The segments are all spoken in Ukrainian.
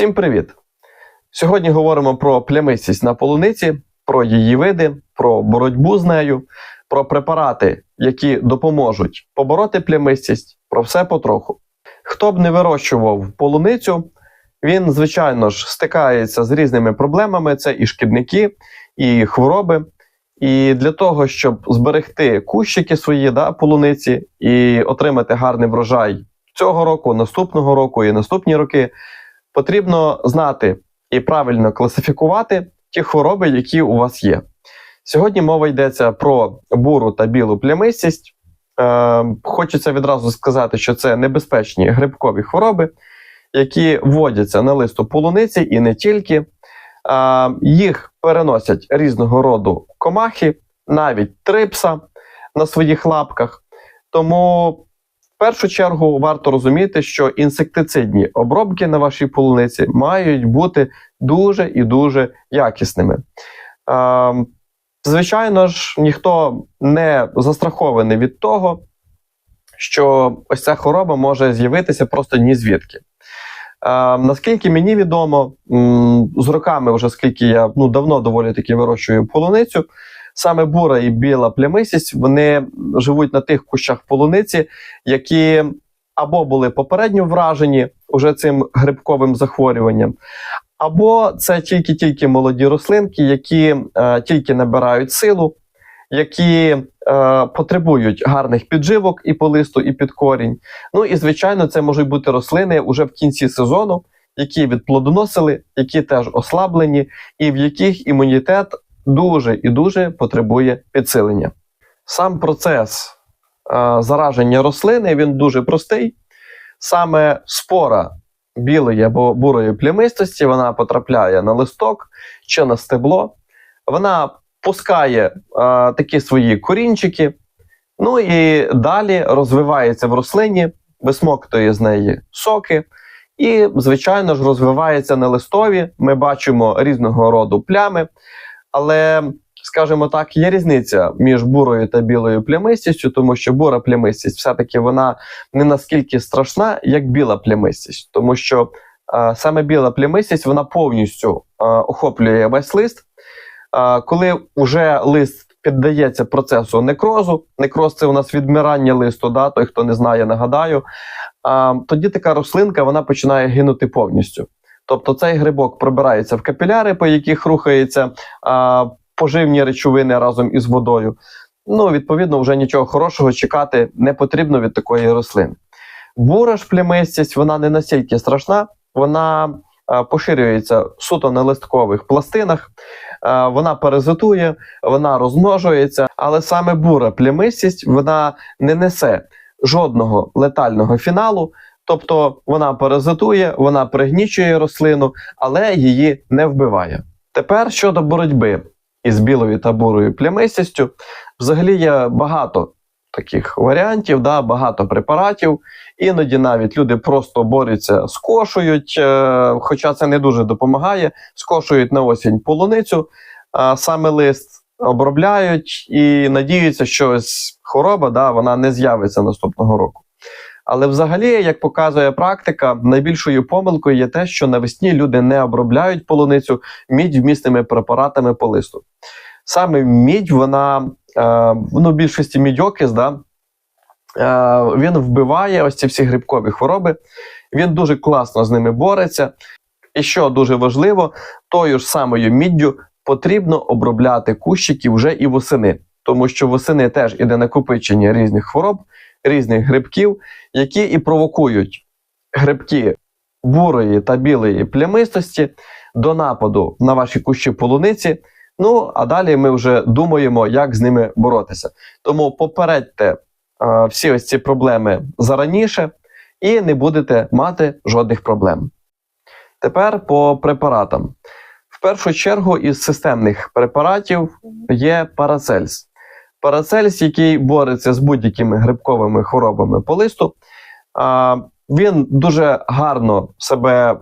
Всім привіт! Сьогодні говоримо про плямистість на полуниці, про її види, про боротьбу з нею, про препарати, які допоможуть побороти плямистість, про все потроху. Хто б не вирощував полуницю, він, звичайно ж, стикається з різними проблемами: це і шкідники, і хвороби. І для того, щоб зберегти кущики свої да, полуниці і отримати гарний врожай цього року, наступного року і наступні роки, потрібно знати і правильно класифікувати ті хвороби, які у вас є. Сьогодні мова йдеться про буру та білу плямистість. Е, Хочеться відразу сказати, що це небезпечні грибкові хвороби, які вводяться на листу полуниці і не тільки. Е, їх переносять різного роду комахи, навіть трипса на своїх лапках. Тому першу чергу варто розуміти, що інсектицидні обробки на вашій полуниці мають бути дуже і дуже якісними. Звичайно ж, ніхто не застрахований від того, що ось ця хвороба може з'явитися просто ні звідки. Наскільки мені відомо, з роками, вже скільки я ну, давно доволі таки вирощую полуницю, саме бура і біла плямистість вони живуть на тих кущах полуниці, які або були попередньо вражені уже цим грибковим захворюванням, або це тільки-тільки молоді рослинки, які е, тільки набирають силу, які е, потребують гарних підживок і по листу, і під корінь. Ну і звичайно, це можуть бути рослини уже в кінці сезону, які відплодоносили, які теж ослаблені, і в яких імунітет дуже і дуже потребує підсилення. Сам процес е, зараження рослини він дуже простий. Саме спора білої або бурої плямистості, вона потрапляє на листок чи на стебло, вона пускає е, такі свої корінчики, ну і далі розвивається в рослині, висмоктує з неї соки. І, звичайно ж, розвивається на листові. Ми бачимо різного роду плями, але, скажімо так, є різниця між бурою та білою плямистістю, тому що бура плямистість все-таки вона не наскільки страшна, як біла плямистість, тому що е, саме біла плямистість вона повністю е, охоплює весь лист. Е, коли вже лист піддається процесу некрозу, некроз це у нас відмирання листу, да, той, хто не знає, нагадаю. А, тоді така рослинка вона починає гинути повністю. Тобто цей грибок пробирається в капіляри, по яких рухаються а, поживні речовини разом із водою. Ну, відповідно, вже нічого хорошого чекати не потрібно від такої рослини. Бура ж плямистість, вона не настільки страшна, вона а, поширюється суто на листкових пластинах, а, вона паразитує, вона розмножується, але саме бура плямистість вона не несе жодного летального фіналу, тобто вона паразитує, вона пригнічує рослину, але її не вбиває. Тепер щодо боротьби із білою та бурою плямистістю, взагалі є багато таких варіантів, да, багато препаратів. Іноді навіть люди просто борються, скошують, е, хоча це не дуже допомагає, скошують на осінь полуницю, а саме лист обробляють і надіються, що ось хвороба да, вона не з'явиться наступного року. Але взагалі, як показує практика, найбільшою помилкою є те, що навесні люди не обробляють полуницю мідь вмісними препаратами по листу. Саме мідь, вона е, ну, в більшості мідьокис, да, е, він вбиває ось ці всі грибкові хвороби, він дуже класно з ними бореться. І що дуже важливо, тою ж самою міддю потрібно обробляти кущики вже і восени, тому що восени теж іде накопичення різних хвороб, різних грибків, які і провокують грибки бурої та білої плямистості до нападу на ваші кущі полуниці. Ну, а далі ми вже думаємо, як з ними боротися. Тому попередьте е, всі ось ці проблеми зараніше і не будете мати жодних проблем. Тепер по препаратам. В першу чергу із системних препаратів є парацельс. Парацельс, який бореться з будь-якими грибковими хворобами по листу, він дуже гарно себе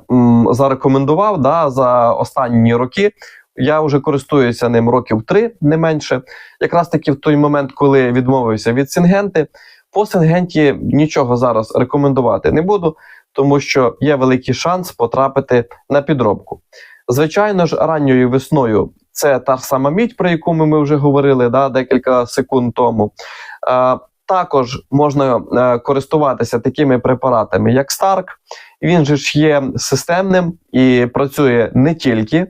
зарекомендував да, за останні роки. Я вже користуюся ним років три, не менше. Якраз таки в той момент, коли відмовився від Сингенти, по Сингенті нічого зараз рекомендувати не буду, тому що є великий шанс потрапити на підробку. Звичайно ж, ранньою весною це та сама мідь, про яку ми, вже говорили да, декілька секунд тому. Е, також можна е, користуватися такими препаратами, як Старк. Він же ж є системним і працює не тільки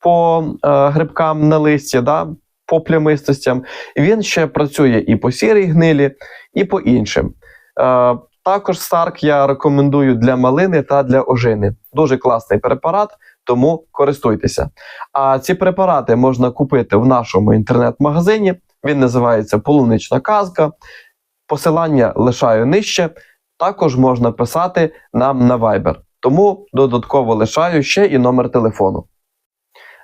по е, грибкам на листі, да, по плямистостям. Він ще працює і по сірій гнилі, і по іншим. Е, також Старк я рекомендую для малини та для ожини. Дуже класний препарат, тому користуйтеся. А ці препарати можна купити в нашому інтернет-магазині. Він називається Полунична казка. Посилання лишаю нижче. Також можна писати нам на Viber. Тому додатково лишаю ще і номер телефону.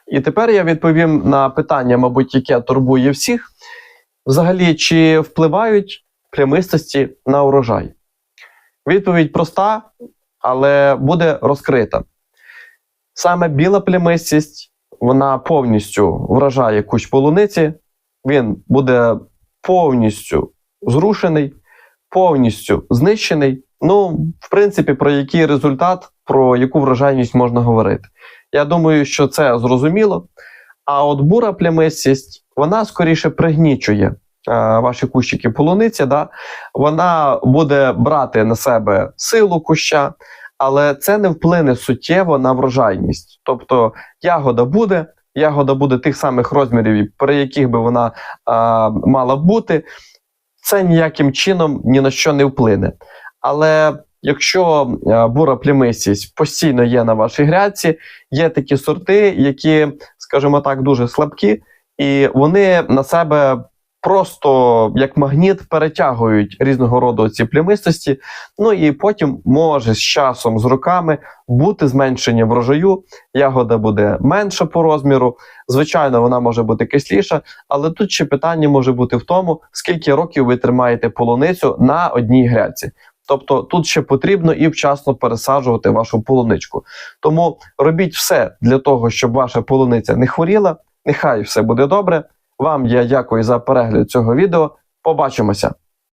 І тепер я відповім на питання, мабуть, яке турбує всіх. Взагалі, чи впливають плямистості на урожай? Відповідь проста, але буде розкрита. Саме біла плямистість вона повністю вражає кущ полуниці, він буде повністю зрушений, повністю знищений. Ну, в принципі, про який результат, про яку врожайність можна говорити. Я думаю, що це зрозуміло. А от бура плямистість, вона скоріше пригнічує е, ваші кущики полуниці. Да? Вона буде брати на себе силу куща, але це не вплине суттєво на врожайність. Тобто ягода буде, ягода буде тих самих розмірів, при яких би вона а, мала бути. Це ніяким чином ні на що не вплине. Але якщо бура плямистість постійно є на вашій грядці, є такі сорти, які, скажімо так, дуже слабкі, і вони на себе просто як магніт перетягують різного роду ці плямистості. Ну і потім може з часом, з роками бути зменшення врожаю, ягода буде менша по розміру. Звичайно, вона може бути кисліша, але тут ще питання може бути в тому, скільки років ви тримаєте полуницю на одній грядці. Тобто тут ще потрібно і вчасно пересаджувати вашу полуничку. Тому робіть все для того, щоб ваша полуниця не хворіла. Нехай все буде добре. Вам я дякую за перегляд цього відео. Побачимося!